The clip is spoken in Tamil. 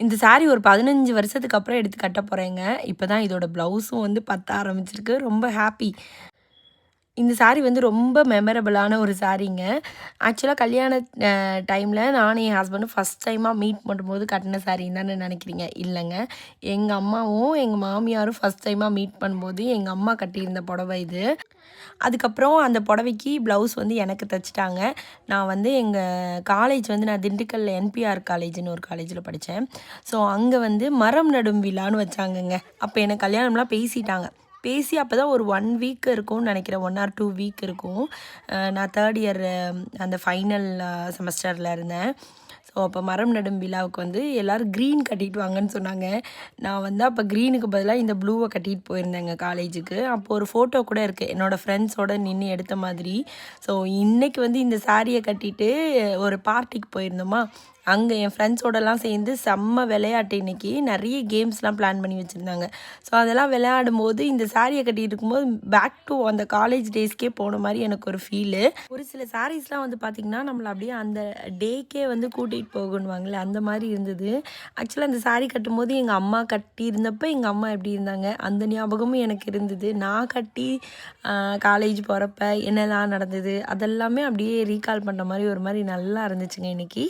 இந்த சாரீ ஒரு பதினஞ்சு வருஷத்துக்கு அப்புறம் எடுத்து கட்ட போகிறேங்க இப்போ தான் இதோட ப்ளவுஸும் வந்து பத்த ஆரம்பிச்சிருக்கு. ரொம்ப ஹாப்பி இந்த சாரீ வந்து ரொம்ப மெமரபிளான ஒரு சாரீங்க ஆக்சுவலாக கல்யாண டைமில் நானும் என் ஹஸ்பண்டும் ஃபஸ்ட் டைமாக மீட் பண்ணும்போது கட்டின சாரின்னு தானே நினைக்கிறீங்க? இல்லைங்க. எங்கள் அம்மாவும் எங்கள் மாமியாரும் ஃபஸ்ட் டைமாக மீட் பண்ணும்போது எங்கள் அம்மா கட்டியிருந்த புடவை இது. அதுக்கப்புறம் அந்த புடவைக்கு ப்ளவுஸ் வந்து எனக்கு தைச்சிட்டாங்க. நான் வந்து எங்கள் காலேஜ் வந்து நான் திண்டுக்கல் என்பிஆர் காலேஜ்னு ஒரு காலேஜில் படித்தேன் ஸோ அங்கே வந்து மரம் நடும் விழான்னு வச்சாங்கங்க. அப்போ எனக்கு கல்யாணம்லாம் பேசிட்டாங்க. பேசி அப்போ தான் ஒரு ஒன் வீக் இருக்கும்னு நினைக்கிறேன். ஒன் ஆர் டூ வீக் இருக்கும். நான் தேர்ட் இயர் அந்த ஃபைனல் செமஸ்டரில் இருந்தேன். அப்போ மரம் நடும் விழாவுக்கு வந்து எல்லோரும் க்ரீன் கட்டிட்டு வாங்கன்னு சொன்னாங்க. நான் வந்து அப்போ க்ரீனுக்கு பதிலாக இந்த ப்ளூவை கட்டிட்டு போயிருந்தேங்க காலேஜுக்கு அப்போ ஒரு ஃபோட்டோ கூட இருக்குது என்னோடய ஃப்ரெண்ட்ஸோட நின்று எடுத்த மாதிரி. ஸோ இன்றைக்கி வந்து இந்த சாரியை கட்டிட்டு ஒரு பார்ட்டிக்கு போயிருந்தோமா? அங்கே என் ஃப்ரெண்ட்ஸோடலாம் சேர்ந்து செம்ம விளையாட்டு இன்னைக்கு. நிறைய கேம்ஸ்லாம் பிளான் பண்ணி வச்சுருந்தாங்க. ஸோ அதெல்லாம் விளையாடும் போது இந்த சாரியை கட்டிட்டு இருக்கும்போது பேக் டு அந்த காலேஜ் டேஸ்க்கே போன மாதிரி எனக்கு ஒரு ஃபீலு ஒரு சில சாரீஸ்லாம் வந்து பார்த்திங்கன்னா நம்மளை அப்படியே அந்த டேக்கே வந்து கூட்டிகிட்டு போகணுவாங்களே அந்த மாதிரி இருந்தது. ஆக்சுவலாக அந்த saree கட்டும்போது எங்கள் அம்மா கட்டி இருந்தப்போ எங்கள் அம்மா எப்படி இருந்தாங்க அந்த ஞாபகமும் எனக்கு இருந்தது. நான் கட்டி காலேஜ் போகிறப்ப என்னெல்லாம் நடந்தது அதெல்லாமே அப்படியே ரீகால் பண்ணுற மாதிரி ஒரு மாதிரி நல்லா இருந்துச்சுங்க இன்னைக்கு.